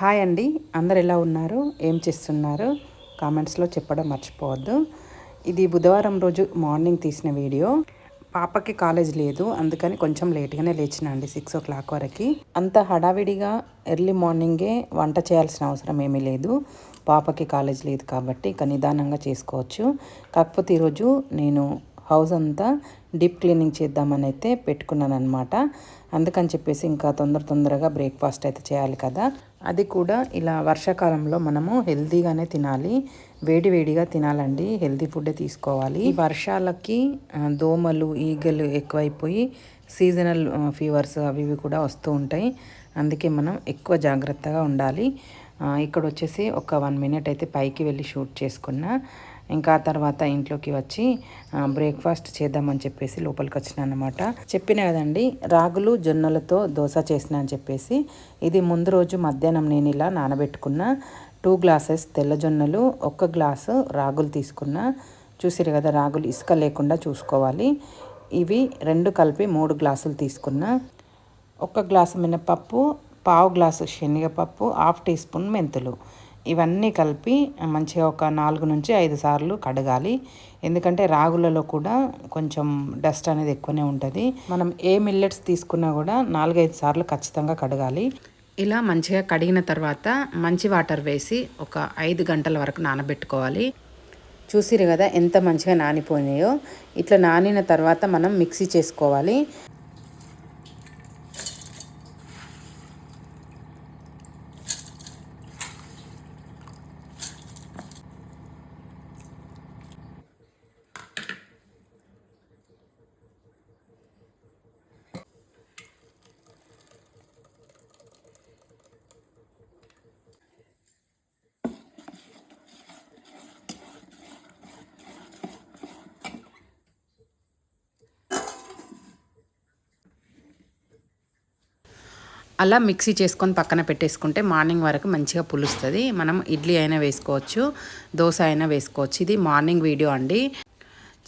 Hi అండి. అందరు ఎలా ఉన్నారు? ఏం చేస్తున్నారు? కామెంట్స్లో చెప్పడం మర్చిపోవద్దు. ఇది బుధవారం రోజు మార్నింగ్ తీసిన వీడియో. పాపకి కాలేజ్ లేదు. అందుకని కొంచెం లేట్గానే లేచిన అండి సిక్స్ ఓ క్లాక్ వరకు. అంత హడావిడిగా ఎర్లీ మార్నింగే వంట చేయాల్సిన అవసరం ఏమీ లేదు. పాపకి కాలేజ్ లేదు కాబట్టి ఇక నిదానంగా చేసుకోవచ్చు. కాకపోతే ఈరోజు నేను హౌస్ అంతా డీప్ క్లీనింగ్ చేద్దామని అయితే పెట్టుకున్నాను అనమాట అందుకని చెప్పేసి ఇంకా తొందర తొందరగా బ్రేక్ఫాస్ట్ అయితే చేయాలి కదా. అది కూడా ఇలా వర్షాకాలంలో మనము హెల్తీగానే తినాలి. వేడి వేడిగా తినాలండి. హెల్తీ ఫుడ్డే తీసుకోవాలి. వర్షాలకి దోమలు ఈగలు ఎక్కువైపోయి సీజనల్ ఫీవర్స్ అవి ఇవి కూడా వస్తూ ఉంటాయి. అందుకే మనం ఎక్కువ జాగ్రత్తగా ఉండాలి. ఇక్కడ వచ్చేసి ఒక వన్ మినిట్ అయితే పైకి వెళ్ళి షూట్ చేసుకున్నా. ఇంకా తర్వాత ఇంట్లోకి వచ్చి బ్రేక్ఫాస్ట్ చేద్దామని చెప్పేసి లోపలికి వచ్చిన అనమాట చెప్పిన కదండి రాగులు జొన్నలతో దోశ చేసిన అని చెప్పేసి ఇది ముందు రోజు మధ్యాహ్నం నేను ఇలా నానబెట్టుకున్న టూ గ్లాసెస్ తెల్ల జొన్నలు ఒక్క గ్లాసు రాగులు తీసుకున్న. చూసిరు కదా రాగులు ఇసుక లేకుండా చూసుకోవాలి. ఇవి రెండు కలిపి మూడు గ్లాసులు తీసుకున్న. ఒక గ్లాసు మినపప్పు పావు గ్లాసు శనగపప్పు హాఫ్ టీ స్పూన్ మెంతులు. ఇవన్నీ కలిపి మంచిగా ఒక నాలుగు నుంచి ఐదు సార్లు కడగాలి. ఎందుకంటే రాగులలో కూడా కొంచెం డస్ట్ అనేది ఎక్కువనే ఉంటుంది. మనం ఏ మిల్లెట్స్ తీసుకున్నా కూడా నాలుగైదు సార్లు ఖచ్చితంగా కడగాలి. ఇలా మంచిగా కడిగిన తర్వాత మంచి వాటర్ వేసి ఒక ఐదు గంటల వరకు నానబెట్టుకోవాలి. చూసిరు కదా ఎంత మంచిగా నానిపోయినాయో. ఇట్లా నానిన తర్వాత మనం మిక్సీ చేసుకోవాలి. అలా మిక్సీ చేసుకొని పక్కన పెట్టేసుకుంటే మార్నింగ్ వరకు మంచిగా పులుస్తుంది. మనం ఇడ్లీ అయినా వేసుకోవచ్చు దోశ అయినా వేసుకోవచ్చు. ఇది మార్నింగ్ వీడియో అండి.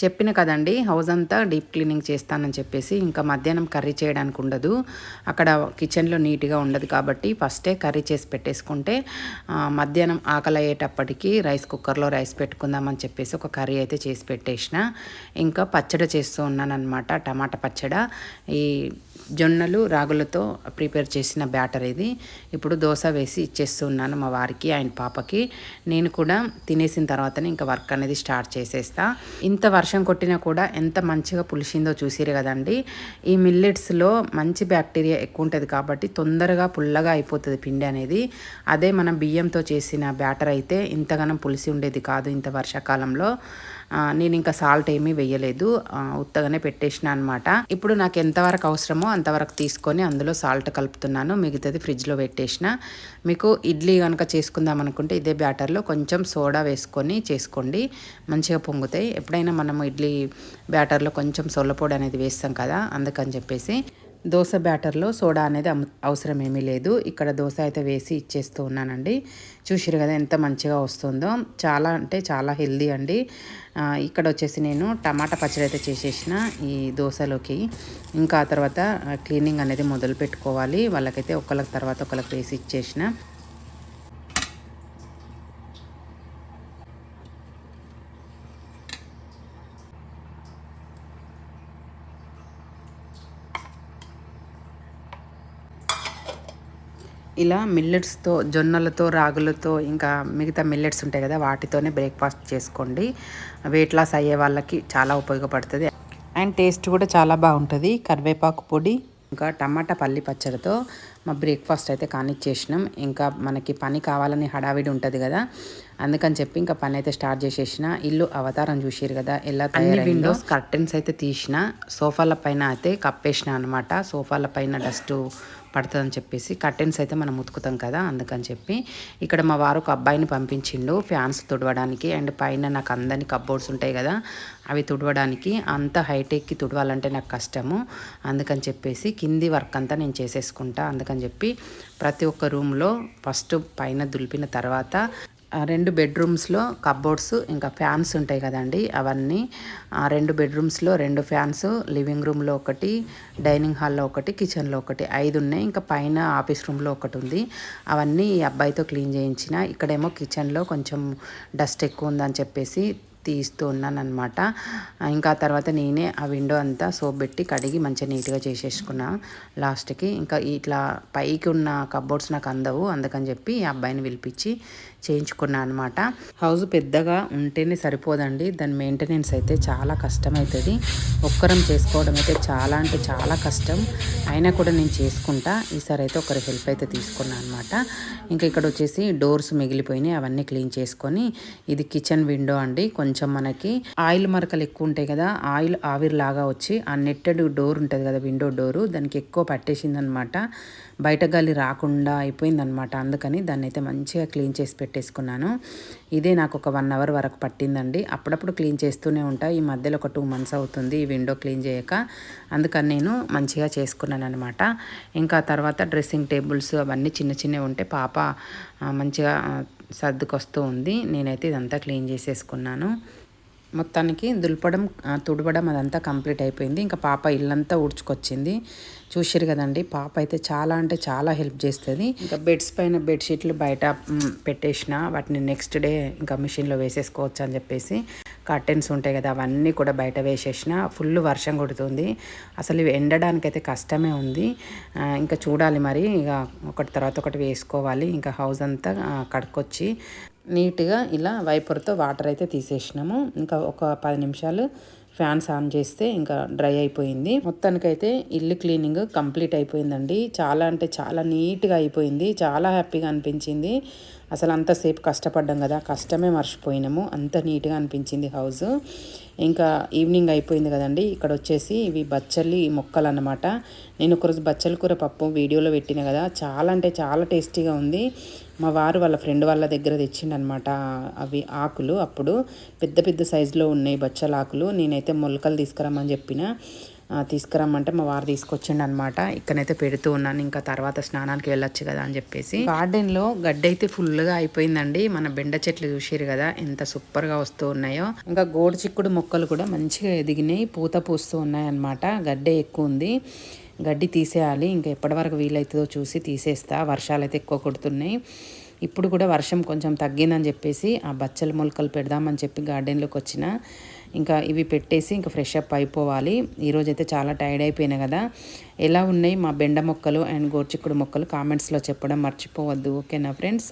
చెప్పిన కదండి హౌస్ అంతా డీప్ క్లీనింగ్ చేస్తానని చెప్పేసి ఇంకా మధ్యాహ్నం కర్రీ చేయడానికి ఉండదు. అక్కడ కిచెన్లో నీట్గా ఉండదు కాబట్టి ఫస్టే కర్రీ చేసి పెట్టేసుకుంటే మధ్యాహ్నం ఆకలి అయ్యేటప్పటికి రైస్ కుక్కర్లో రైస్ పెట్టుకుందామని చెప్పేసి ఒక కర్రీ అయితే చేసి పెట్టేసిన. ఇంకా పచ్చడి చేస్తూ ఉన్నాను టమాటా పచ్చడి. ఈ జొన్నలు రాగులతో ప్రిపేర్ చేసిన బ్యాటర్ ఇది. ఇప్పుడు దోశ వేసి ఇచ్చేస్తున్నాను మా వారికి ఆయన పాపకి. నేను కూడా తినేసిన తర్వాతనే ఇంకా వర్క్ అనేది స్టార్ట్ చేసేస్తా. ఇంత వర్షం వర్షం కొట్టినా కూడా ఎంత మంచిగా పులిసిందో చూసిరు కదండి. ఈ మిల్లెట్స్లో మంచి బ్యాక్టీరియా ఎక్కువ ఉంటుంది కాబట్టి తొందరగా పుల్లగా అయిపోతుంది పిండి అనేది. అదే మనం బియ్యంతో చేసిన బ్యాటర్ అయితే ఇంతగానం పులిసి ఉండేది కాదు ఇంత వర్షాకాలంలో. నేను ఇంకా సాల్ట్ ఏమీ వేయలేదు. ఉత్తగానే పెట్టేసిన అనమాట ఇప్పుడు నాకు ఎంతవరకు అవసరమో అంతవరకు తీసుకొని అందులో సాల్ట్ కలుపుతున్నాను. మిగతాది ఫ్రిడ్జ్లో పెట్టేసిన. మీకు ఇడ్లీ కనుక చేసుకుందాం అనుకుంటే ఇదే బ్యాటర్లో కొంచెం సోడా వేసుకొని చేసుకోండి. మంచిగా పొంగుతాయి. ఎప్పుడైనా మనం మనము ఇడ్లీ బ్యాటర్లో కొంచెం సొల్లపొడి అనేది వేస్తాం కదా అందుకని చెప్పేసి దోశ బ్యాటర్లో సోడా అనేది అవసరం ఏమీ లేదు. ఇక్కడ దోశ అయితే వేసి ఇచ్చేస్తూ ఉన్నానండి. చూసిరు కదా ఎంత మంచిగా వస్తుందో. చాలా అంటే చాలా హెల్దీ అండి. ఇక్కడ వచ్చేసి నేను టమాటా పచ్చడి అయితే చేసేసిన ఈ దోశలోకి. ఇంకా తర్వాత క్లీనింగ్ అనేది మొదలు పెట్టుకోవాలి వాళ్ళకైతే ఒకళ్ళకి తర్వాత ఒకళ్ళకి వేసి ఇచ్చేసిన. ఇలా మిల్లెట్స్తో జొన్నలతో రాగులతో ఇంకా మిగతా మిల్లెట్స్ ఉంటాయి కదా వాటితోనే బ్రేక్ఫాస్ట్ చేసుకోండి. వెయిట్ లాస్ అయ్యే వాళ్ళకి చాలా ఉపయోగపడుతుంది. అండ్ టేస్ట్ కూడా చాలా బాగుంటుంది. కరివేపాకు పొడి ఇంకా టమాటా పల్లి పచ్చడితో మా బ్రేక్ఫాస్ట్ అయితే కానిచ్చేసినాం. ఇంకా మనకి పని కావాలని హడావిడి ఉంటుంది కదా అందుకని చెప్పి ఇంకా పని అయితే స్టార్ట్ చేసేసిన. ఇల్లు అవతారం చూసారు కదా ఎలా అన్ని విండోస్ కర్టెన్స్ అయితే తీసిన. సోఫాల పైన అయితే కప్పేసిన అనమాట సోఫాల పైన డస్ట్ పడుతుందని చెప్పేసి కర్టెన్స్ అయితే మనం ఉతుకుతాం కదా అందుకని చెప్పి ఇక్కడ మా వారు ఒక అబ్బాయిని పంపించిండు ఫ్యాన్స్ తుడవడానికి. అండ్ పైన నాకు అందని కబ్బోర్డ్స్ ఉంటాయి కదా అవి తుడవడానికి. అంత హైటెక్కి తుడవాలంటే నాకు కష్టము. అందుకని చెప్పేసి కింది వర్క్ అంతా నేను చేసేసుకుంటా అందుకని చెప్పి ప్రతి ఒక్క రూమ్లో ఫస్ట్ పైన దులిపిన తర్వాత రెండు బెడ్రూమ్స్లో కబ్బోర్డ్స్ ఇంకా ఫ్యాన్స్ ఉంటాయి కదండి. అవన్నీ ఆ రెండు బెడ్రూమ్స్లో రెండు ఫ్యాన్స్ లివింగ్ రూమ్లో ఒకటి డైనింగ్ హాల్లో ఒకటి కిచెన్లో ఒకటి ఐదు ఉన్నాయి. ఇంకా పైన ఆఫీస్ రూమ్లో ఒకటి ఉంది. అవన్నీ ఈ అబ్బాయితో క్లీన్ చేయించిన. ఇక్కడేమో కిచెన్లో కొంచెం డస్ట్ ఎక్కువ ఉందని చెప్పేసి తీస్తూ ఉన్నాను అనమాట ఇంకా తర్వాత నేనే ఆ విండో అంతా సోప్ పెట్టి కడిగి మంచిగా నీట్గా చేసేసుకున్నా. లాస్ట్కి ఇంకా ఇట్లా పైకి ఉన్న కబోర్డ్స్ నాకు అందవు. అందుకని చెప్పి ఈ అబ్బాయిని పిలిపించి చేయించుకున్నా అనమాట హౌస్ పెద్దగా ఉంటేనే సరిపోదండి. దాని మెయింటెనెన్స్ అయితే చాలా కష్టమవుతుంది ఒక్కరం చేసుకోవడం అయితే చాలా అంటే చాలా కష్టం. అయినా కూడా నేను చేసుకుంటా. ఈసారి అయితే ఒకరి హెల్ప్ అయితే తీసుకున్నాను అనమాట ఇంకా ఇక్కడ వచ్చేసి డోర్స్ మిగిలిపోయినాయి. అవన్నీ క్లీన్ చేసుకొని ఇది కిచెన్ విండో అండి. కొంచెం కొంచెం మనకి ఆయిల్ మరకలు ఎక్కువ ఉంటాయి కదా ఆయిల్ ఆవిరిలాగా వచ్చి ఆ నెట్టెడ్ డోర్ ఉంటుంది కదా విండో డోరు దానికి ఎక్కువ పట్టేసిందనమాట. బయట గాలి రాకుండా అయిపోయిందనమాట. అందుకని దాన్ని అయితే మంచిగా క్లీన్ చేసి పెట్టేసుకున్నాను. ఇదే నాకు ఒక వన్ అవర్ వరకు పట్టిందండి. అప్పుడప్పుడు క్లీన్ చేస్తూనే ఉంటా. ఈ మధ్యలో ఒక టూ మంత్స్ అవుతుంది ఈ విండో క్లీన్ చేయక. అందుకని నేను మంచిగా చేసుకున్నాను అనమాట ఇంకా తర్వాత డ్రెస్సింగ్ టేబుల్స్ అవన్నీ చిన్న చిన్నవి ఉంటే పాప మంచిగా సర్దుకొస్తూ ఉంది నేనైతే ఇదంతా క్లీన్ చేసేసుకున్నాను. మొత్తానికి దులపడం తుడవడం అదంతా కంప్లీట్ అయిపోయింది. ఇంకా పాప ఇల్లంతా ఊడ్చుకొచ్చింది. చూసారు కదండి పాప అయితే చాలా అంటే చాలా హెల్ప్ చేస్తుంది. ఇంకా బెడ్స్ పైన బెడ్షీట్లు బయట పెట్టేసిన. వాటిని నెక్స్ట్ డే ఇంకా మిషన్లో వేసేసుకోవచ్చు అని చెప్పేసి కర్టెన్స్ ఉంటాయి కదా అవన్నీ కూడా బయట వేసేసిన ఫుల్ వర్షం కొడుతుంది. అసలు ఇవి ఎండడానికైతే కష్టమే ఉంది. ఇంకా చూడాలి మరి. ఇక ఒకటి తర్వాత ఒకటి వేసుకోవాలి. ఇంకా హౌస్ అంతా కడుక్కొచ్చి నీట్గా ఇలా వైపర్తో వాటర్ అయితే తీసేసినాము. ఇంకా ఒక పది నిమిషాలు ఫ్యాన్స్ ఆన్ చేస్తే ఇంకా డ్రై అయిపోయింది. మొత్తానికైతే ఇల్లు క్లీనింగ్ కంప్లీట్ అయిపోయిందండి. చాలా అంటే చాలా నీట్గా అయిపోయింది. చాలా హ్యాపీగా అనిపించింది. అసలు అంతసేపు కష్టపడ్డాం కదా కష్టమే మర్చిపోయినాము. అంత నీట్గా అనిపించింది హౌస్ ఇంకా ఈవినింగ్ అయిపోయింది కదండి ఇక్కడ వచ్చేసి ఇవి బచ్చలి మొక్కలు అన్నమాట నేను ఒకరోజు బచ్చల కూర పప్పు వీడియోలో పెట్టిన కదా చాలా అంటే చాలా టేస్టీగా ఉంది. మా వారు వాళ్ళ ఫ్రెండ్ వాళ్ళ దగ్గర తెచ్చిండనమాట అవి ఆకులు. అప్పుడు పెద్ద పెద్ద సైజులో ఉన్నాయి బచ్చల ఆకులు నేనైతే మొలకలు తీసుకురమ్మని చెప్పిన. తీసుకురమ్మంటే మా వారు తీసుకొచ్చిండు అనమాట ఇక్కడైతే పెడుతూ ఉన్నాను. ఇంకా తర్వాత స్నానానికి వెళ్ళొచ్చు కదా అని చెప్పేసి. గార్డెన్లో గడ్డి అయితే ఫుల్గా అయిపోయిందండి. మన బెండ చెట్లు చూసారు కదా ఎంత సూపర్గా వస్తూ ఉన్నాయో. ఇంకా గోడు చిక్కుడు మొక్కలు కూడా మంచిగా ఎదిగినాయి. పూత పూస్తూ ఉన్నాయి అనమాట గడ్డే ఎక్కువ ఉంది. గడ్డి తీసేయాలి. ఇంకా ఎప్పటి వరకు వీలవుతుందో చూసి తీసేస్తా. వర్షాలు అయితే ఎక్కువ కొడుతున్నాయి. ఇప్పుడు కూడా వర్షం కొంచెం తగ్గిందని చెప్పేసి ఆ బచ్చల మొలకలు పెడదామని చెప్పి గార్డెన్లోకి వచ్చిన. ఇంకా ఇవి పెట్టేసి ఇంకా ఫ్రెష్ అప్ అయిపోవాలి. ఈరోజు అయితే చాలా టైర్డ్ అయిపోయినా కదా. ఎలా ఉన్నాయి మా బెండ మొక్కలు అండ్ గోర్చిక్కుడు మొక్కలు? కామెంట్స్లో చెప్పడం మర్చిపోవద్దు. ఓకేనా ఫ్రెండ్స్?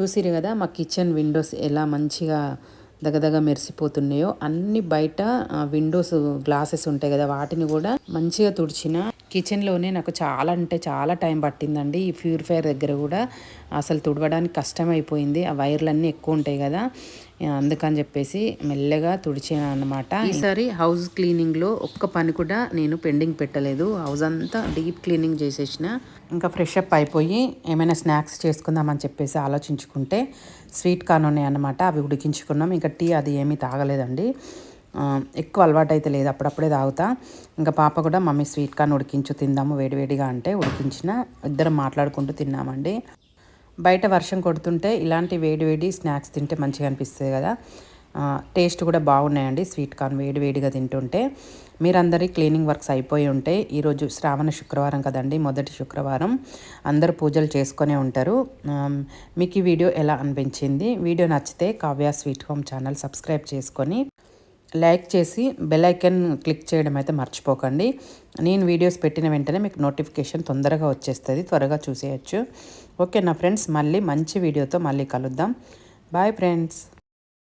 చూసిరు కదా మా కిచెన్ విండోస్ ఎలా మంచిగా దగదగ మెరిసిపోతున్నాయో. అన్ని బయట విండోస్ గ్లాసెస్ ఉంటాయి కదా వాటిని కూడా మంచిగా తుడిచిన కిచెన్లోనే నాకు చాలా అంటే చాలా టైం పట్టిందండి. ఈ ప్యూరిఫైర్ దగ్గర కూడా అసలు తుడవడానికి కష్టమైపోయింది. ఆ వైర్లన్నీ ఎక్కువ ఉంటాయి కదా. అందుకని చెప్పేసి మెల్లగా తుడిచాను అనమాట ఈసారి హౌస్ క్లీనింగ్లో ఒక్క పని కూడా నేను పెండింగ్ పెట్టలేదు. హౌస్ అంతా డీప్ క్లీనింగ్ చేసేసిన. ఇంకా ఫ్రెష్ అప్ అయిపోయి ఏమైనా స్నాక్స్ చేసుకుందామని చెప్పేసి ఆలోచించుకుంటే స్వీట్ కార్న్ ఉన్నాయి అనమాట అవి ఉడికించుకున్నాం. ఇంకా టీ అది ఏమీ తాగలేదండి. ఎక్కువ అలవాటు అయితే లేదు. అప్పుడప్పుడే తాగుతా. ఇంకా పాప కూడా మమ్మీ స్వీట్ కార్న్ ఉడికించు తిందాము వేడివేడిగా అంటే ఉడికించిన ఇద్దరం మాట్లాడుకుంటూ తిన్నామండి. బయట వర్షం కొడుతుంటే ఇలాంటి వేడివేడి స్నాక్స్ తింటే మంచిగా అనిపిస్తుంది కదా. టేస్ట్ కూడా బాగున్నాయండి స్వీట్ కార్న్ వేడివేడిగా తింటుంటే. మీరందరి క్లీనింగ్ వర్క్స్ అయిపోయి ఉంటే ఈరోజు శ్రావణ శుక్రవారం కదండి మొదటి శుక్రవారం. అందరూ పూజలు చేసుకునే ఉంటారు. మీకు ఈ వీడియో ఎలా అనిపించింది? వీడియో నచ్చితే Kavya sweet home channel subscribe చేసుకొని లైక్ చేసి బెల్ ఐకన్ క్లిక్ చేయడం అయితే మర్చిపోకండి. నేను వీడియోస్ పెట్టిన వెంటనే మీకు నోటిఫికేషన్ తొందరగా వచ్చేస్తుంది త్వరగా చూసేయచ్చు. ఓకే నా ఫ్రెండ్స్ మళ్ళీ మంచి వీడియోతో మళ్ళీ కలుద్దాం. Bye friends.